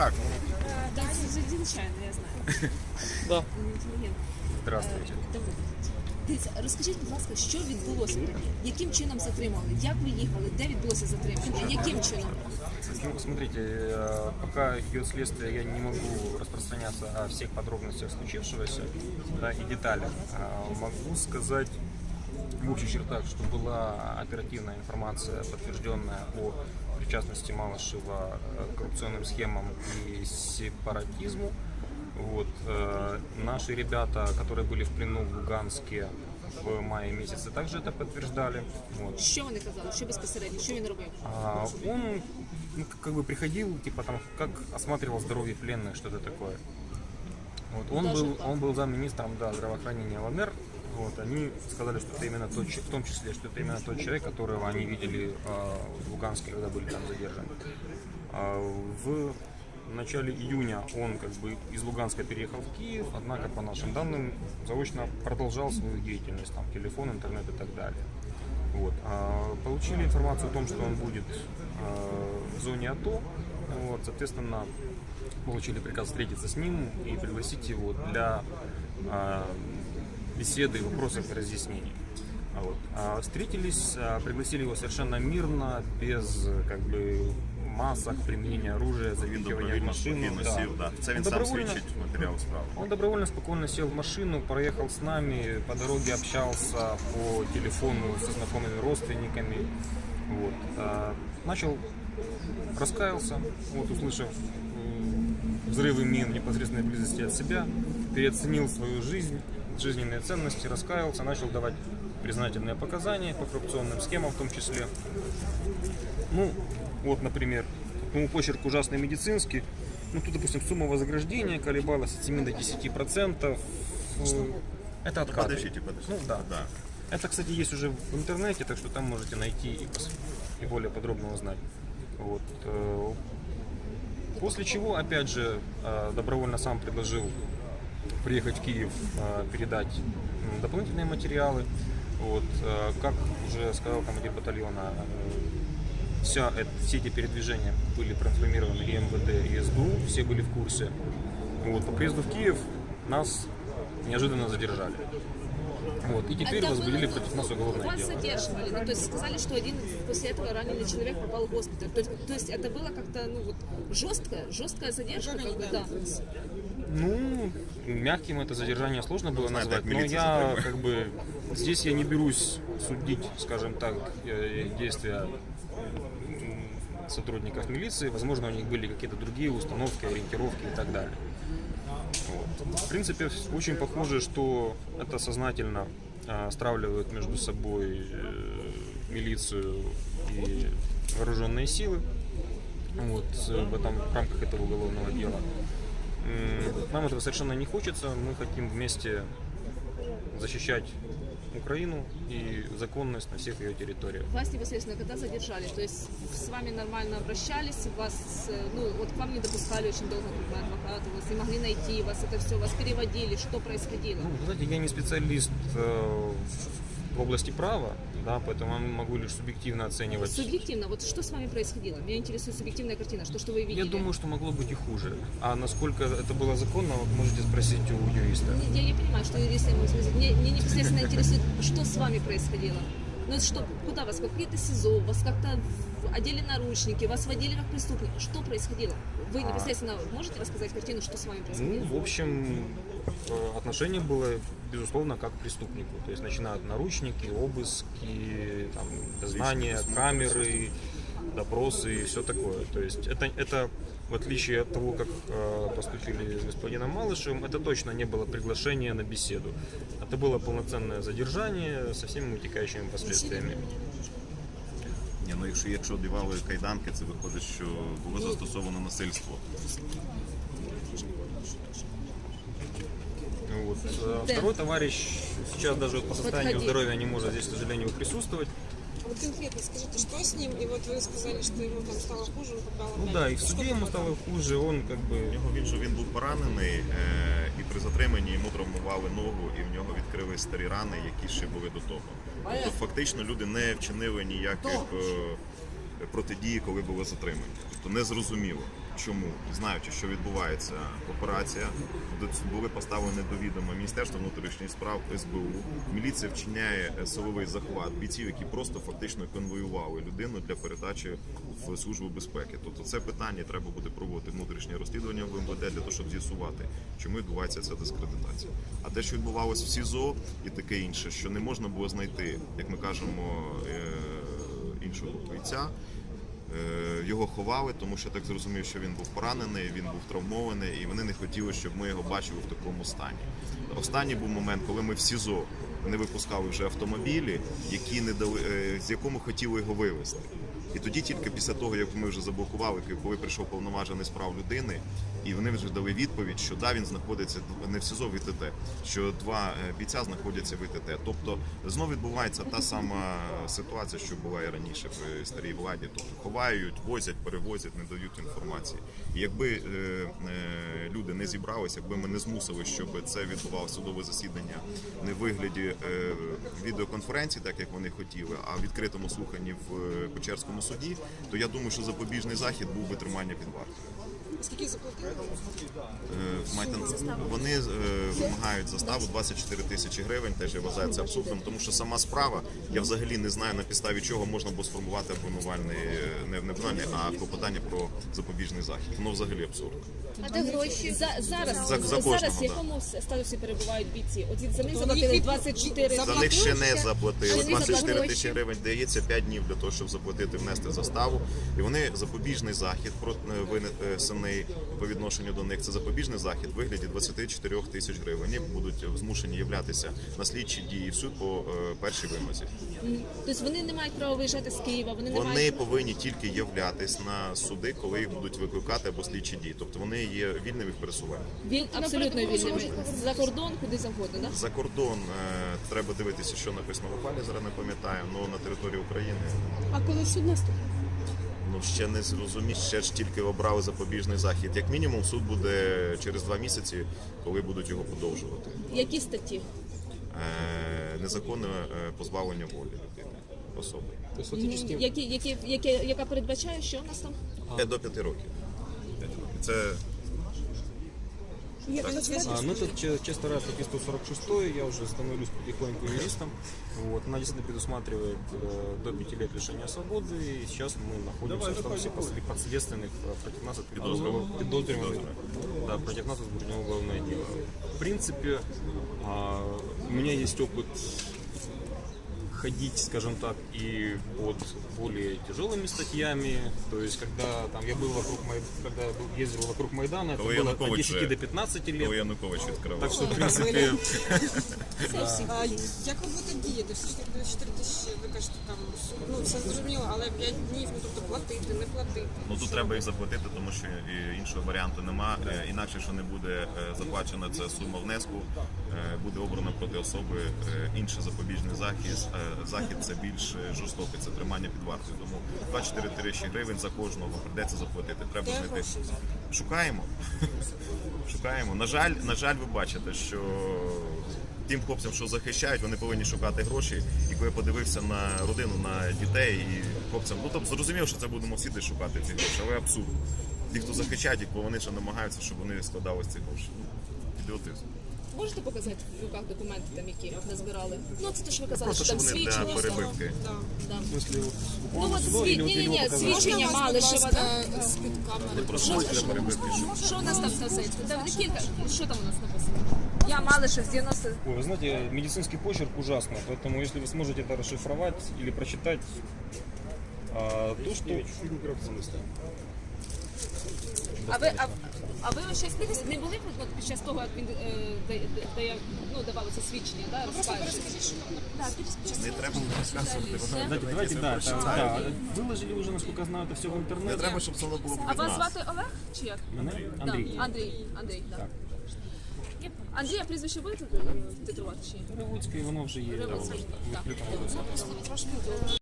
как? Да, це звичайно, я знаю. Да. Інтелігент. Здравствуйте. Добре. Дивіться, розкажіть, будь ласка, що відбулося тоді? Яким чином затримали? Як ви їхали? Де відбулося затримання? Яким чином? Ну, смотрите, э, пока идет следствие, я не могу распространяться о всех подробностях случившегося да, и деталях. А Могу сказать в общих чертах, что была оперативная информация, подтвержденная о причастности Малышева э, к коррупционным схемам и сепаратизму. Вот. э, Наши ребята, которые были в плену в Луганске в мае месяце, также это подтверждали. Вот. Що вони казали? Що безпосередньо? Що він робив? А, он ну, как бы приходил, типа там, как осматривал здоровье пленных, что-то такое. Вот, он, Даже был, так? он был замминистром да, здравоохранения ЛНР. Вот, они сказали, что это именно тот, в том числе, что это именно тот человек, которого они видели а, в Луганске, когда были там задержаны. А, в начале июня он как бы из Луганска переехал в Киев, однако, по нашим данным, заочно продолжал свою деятельность, там, телефон, интернет и так далее. Вот. А, Получили информацию о том, что он будет а, в зоне АТО. Вот, соответственно, получили приказ встретиться с ним и пригласить его для а, беседы, вопросов и разъяснений. А Вот. А, Встретились, а, пригласили его совершенно мирно, без как бы масок, применения оружия, Він завинчивания в добровільно машину. спокійно Да. сів. Да. Це він Он сам добровольно- свідчить в матеріал справи. он добровольно, спокойно сел в машину, проехал с нами, по дороге общался по телефону со знакомыми родственниками. Вот. А, Начал, раскаялся, вот, услышав м, взрывы мин в непосредственной близости от себя, переоценил свою жизнь, жизненные ценности, раскаялся, начал давать признательные показания по коррупционным схемам в том числе. Ну, вот, например, ну, почерк ужасный медицинский. Ну, тут, допустим, сумма вознаграждения колебалась от 7 до 10 процентов. Это откаты. Подождите, подождите. Ну, да. Да. Это, кстати, есть уже в интернете, так что там можете найти и, и более подробно узнать. Вот. э, После чего, опять же, э, добровольно сам предложил приехать в Киев, э, передать дополнительные материалы. Вот. э, Как уже сказал командир батальона, э, вся, все эти передвижения были проинформированы и МВД, и СБУ, все были в курсе. Вот. По приезду в Киев нас неожиданно задержали. Вот. И теперь Это возбудили было- против нас уголовное Вас дело. задерживали, ну, то есть сказали, что один после этого раненый человек попал в госпиталь. То есть, то есть это было как-то, ну вот, жесткая, жесткая задержка, как бы, да. Ну, мягким это задержание сложно было назвать, но я как бы здесь я не берусь судить, скажем так, э, действия сотрудников милиции. Возможно, у них были какие-то другие установки, ориентировки и так далее. Вот. В принципе, очень похоже, что это сознательно а, стравливают между собой э, милицию и вооруженные силы вот, э, в, этом, в рамках этого уголовного дела. М, Нам этого совершенно не хочется. Мы хотим вместе защищать Украину и законность на всех ее территориях. Вас непосредственно когда задержали, то есть с вами нормально обращались, вас, э, ну вот к вам не допускали очень долго, как бы адвокаты, вас не могли найти, вас это все, вас переводили, что происходило? Ну, вы знаете, я не специалист э, в- в в области права, да, поэтому я могу лишь субъективно оценивать. Субъективно, вот что с вами происходило? Меня интересует субъективная картина, что, что вы видели? Я думаю, что могло быть и хуже. А насколько это было законно, вы можете спросить у юриста. Я не понимаю, что юристы могут сказать. Мне, мне непосредственно интересует, что с вами происходило. Ну это что, куда вас? Какие-то СИЗО, вас как-то одели наручники, вас водили как преступника. Что происходило? Вы непосредственно можете рассказать картину, что с вами происходило? Ну, в общем, э, отношение было, безусловно, как к преступнику. То есть начиная от наручники, обыски, там, дознания, камеры, допросы и все такое. То есть это, это в отличие от того, как э, поступили с господином Малышевым, это точно не было приглашение на беседу. Это было полноценное задержание со всеми вытекающими последствиями. Ні, ну якщо якщо одягали кайданки, це виходить, що було застосовано насильство. Вот. Э, Второй товарищ сейчас даже вот по состоянию Подходи. здоровья не может здесь, к сожалению, присутствовать. Вот конкретно скажите, что с ним? И вот вы сказали, что ему там стало хуже, он попал Ну опять. да, и в Что суде ему было? стало хуже, он как У бы... нього він що він був поранений, е, і при затриманні йому травмували ногу, і в нього відкрили старі рани, які ще були до того. Тобто фактично люди не вчинили ніяких е, протидії, коли було затримання. Тобто не зрозуміло. чому, знаючи, що відбувається операція, до- були поставлені до відома Міністерство внутрішніх справ СБУ. Міліція вчиняє е, силовий захват бійців, які просто фактично конвоювали людину для передачі в службу безпеки. Тобто, це питання треба буде проводити внутрішнє розслідування в МВД для того, щоб з'ясувати, чому відбувається ця дискредитація. А те, що відбувалося в СІЗО і таке інше, що не можна було знайти, як ми кажемо, е, іншого бійця. Е, Його ховали, тому що я так зрозумів, що він був поранений, він був травмований, і вони не хотіли, щоб ми його бачили в такому стані. Останній був момент, коли ми в СІЗО не випускали вже автомобілі, які не дали, е, з якому хотіли його вивезти. І тоді, тільки після того, як ми вже заблокували, коли прийшов повноважений справ людини, і вони вже дали відповідь, що да, він знаходиться не в СІЗО в що два е, бійця знаходяться в ІТТ. Тобто знову відбувається та сама ситуація, що була і раніше в старій владі. Тобто ховають, возять, перевозять, не дають інформації. І якби е, е, люди не зібралися, якби ми не змусили, щоб це відбувалося судове засідання не в вигляді е, відеоконференції, так як вони хотіли, а в відкритому слуханні в е, Печерському суді, то я думаю, що запобіжний захід був би тримання під вартою. Скільки заплатили? Е, вони е, вимагають заставу 24 тисячі гривень. Теж я вважаю це абсурдом, тому що сама справа я взагалі не знаю на підставі чого можна було сформувати обвинувальний е, не обвинувальний, а клопотання про запобіжний захід. Воно взагалі абсурдно. А де гроші? За, зараз, За- за кожного, зараз в да. якому статусі перебувають бійці? От за них Тобто заплатили їх 24 за За них ще не заплатили. не 24 тисячі гривень дається 5 днів для того, щоб заплатити, внести заставу. І вони запобіжний захід про винесений по відношенню до них. Це запобіжний захід в вигляді 24 тисяч гривень. Вони будуть змушені являтися на слідчі дії в суд по е, першій вимозі. Тобто вони не мають права виїжджати з Києва, вони не Вони мають повинні тільки являтись на суди, коли їх будуть викликати або слідчі дії. Тобто вони є вільними в пересуванні. Віль, абсолютно вільними. За кордон, куди завгодно, да? За кордон е, треба дивитися, що написано в ухвалі, зараз не пам'ятаю, але на території України А коли суд наступить? Ще не зрозумів, ще ж тільки обрали запобіжний захід. Як мінімум, суд буде через два місяці, коли будуть його подовжувати. Які статті? Е, незаконне е, позбавлення волі людини особи. Які, які, які, яка передбачає, що у нас там? Е, До п'яти років. П'ять років. Це А, ну, это че- часть вторая статьи 146, я уже становлюсь потихоньку юристом. Вот, она действительно предусматривает э, до 5 лет лишения свободы, и сейчас мы находимся в статусе подследственных э, против нас открыто уголов- подозреваемых. Да, против нас возбуждено уголовное дело. В принципе, а, у меня есть опыт ходить, скажем так, и под более тяжелыми статьями. То есть, когда там я был вокруг Май- когда я был- ездил вокруг Майдана, это Коли было от Янукович 10 же- до 15 лет. коли Янукович відкривав. Так что, в принципе, А, як ви будете діяти? Все ж таки 24 тисячі, ви кажете, там, ну, все зрозуміло, але 5 днів, ну, тобто платити, не платити. Ну тут треба їх заплатити, тому що е, іншого варіанту нема. Е, Інакше, що не буде е, заплачена ця сума внеску, е, буде обрано проти особи е, інший запобіжний захід. Е, Захід це більш жорстокий, це тримання під вартою. Тому 24 тисячі гривень за кожного прийдеться заплатити. Треба знайти. Шукаємо. Шукаємо. На жаль, на жаль, ви бачите, що тим хлопцям, що захищають, вони повинні шукати гроші. І коли я подивився на родину, на дітей і хлопцям, ну тобто зрозуміло, що це будемо всі десь шукати ці гроші, але абсурд. Ті, хто захищають, їх, вони ще намагаються, щоб вони складали ці гроші. Ну, Ідіотизм. Можете показати в руках документи, там, які назбирали? Ну, це те, що ви казали, Просто що щоб там вони для свідчення. перебивки. Да. Да. в смысле, вот, Ну, от сюда свід... или вот ні, ні, его ні, показать? свідчення Можна вас, Малишева, будь да? ласка, з-під камери? Просто для перебивки. щоб- Що у нас там на сайті? Там кілька, що там у нас написано? Я Малишев з 90... Ой, вы знаете, медицинский почерк ужасный, поэтому если вы сможете это расшифровать или прочитать, а, то, что... А ви, а, а ви ще спілись- не були от, під час того, як він е, дає, дає, ну, давав це свідчення, да, розказує? Не треба розказувати. воно Давайте, давайте, да, інтернеті это- прочитають. да, выложили уже, насколько я знаю, это все в Не интернете. треба, щоб це воно було А від вас нас. звати Олег чи як? Мене? Андрій. Да, Андрій, Андрій, да. Так. Андрій, а прізвище будете титрувати чи ні? Переводський, воно вже є. Переводський, в так. відкритому доступі.